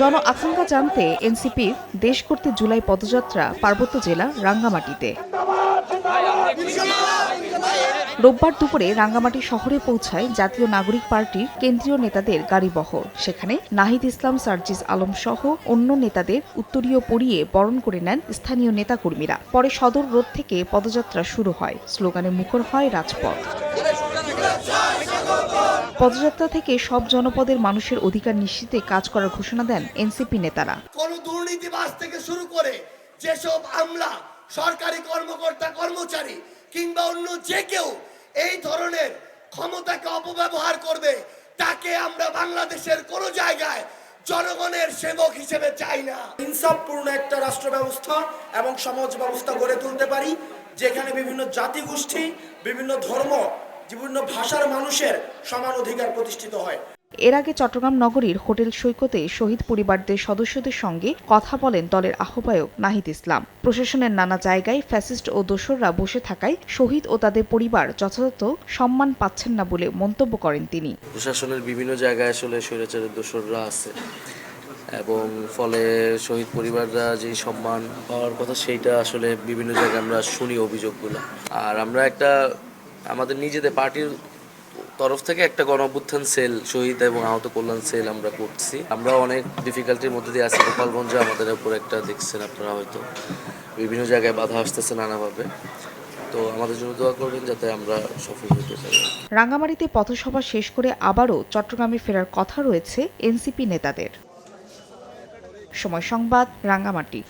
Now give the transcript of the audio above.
জন আকাঙ্ক্ষা জানতে এনসিপির দেশ করতে জুলাই পদযাত্রা পার্বত্য জেলা রাঙ্গামাটিতে। রোববার দুপুরে রাঙ্গামাটি শহরে পৌঁছায় জাতীয় নাগরিক পার্টির কেন্দ্রীয় নেতাদের গাড়িবহর সেখানে নাহিদ ইসলাম, সার্জিস আলম সহ অন্য নেতাদের উত্তরীয় পরিয়ে বরণ করে নেন স্থানীয় নেতাকর্মীরা। পরে সদর রোড থেকে পদযাত্রা শুরু হয়। স্লোগানে মুখর হয় রাজপথ। পদযাত্রা থেকে সব জনপদের মানুষের অধিকার নিশ্চিতে কাজ করার ঘোষণা দেন এনসিপি নেতারা। কোন দুর্নীতিবাজ থেকে শুরু করে যেসব আমলা সরকারি কর্মকর্তা কর্মচারী কিংবা অন্য যে কেউ এই ধরনের ক্ষমতাকে অপব্যবহার করবে তাকে আমরা বাংলাদেশের কোন জায়গায় জনগণের সেবক হিসেবে চাই না। ইনসাফপূর্ণ একটা রাষ্ট্র ব্যবস্থা এবং সমাজ ব্যবস্থা গড়ে তুলতে পারি যেখানে বিভিন্ন জাতিগোষ্ঠী বিভিন্ন ধর্ম বিভিন্ন ভাষার মানুষের সমান অধিকার প্রতিষ্ঠিত হয়। এর আগে চট্টগ্রাম নগরীর হোটেল সৈকতে শহীদ পরিবারদের সদস্যদের সঙ্গে কথা বলেন দলের আহ্বায়ক নাহিদ ইসলাম। প্রশাসনের নানা জায়গায় ফ্যাসিস্ট ও দোসররা বসে থাকায় শহীদ ও তাদের পরিবার যথাযথ সম্মান পাচ্ছেন না বলে মন্তব্য করেন তিনি। প্রশাসনের বিভিন্ন জায়গায় আসলে স্বৈরাচারের দোসররা আছে এবং ফলে শহীদ পরিবাররা যে সম্মান পাওয়ার কথা সেইটা আসলে বিভিন্ন জায়গায় আমরা শুনি অভিযোগগুলো। আর আমরা একটা আমাদের নিজেদের পার্টির তরফ থেকে একটা গণ অভ্যুত্থান সেল, শহীদ এবং আহত কল্যাণ সেল আমরা করছি। আমরা অনেক ডিফিকাল্টির মধ্যে দিয়ে আছি। গোপালগঞ্জে আমাদের উপর একটা দেখছেন আপনারা হয়তো। বিভিন্ন জায়গায় বাধা আসতেছে নানাভাবে। তো আমাদের জন্য দোয়া করবেন যাতে আমরা সফল হতে পারি। রাঙ্গামাটিতে পথসভা শেষ করে আবারও চট্টগ্রামে ফেরার কথা রয়েছে এনসিপি নেতাদের। সময় সংবাদ, রাঙ্গামাটি।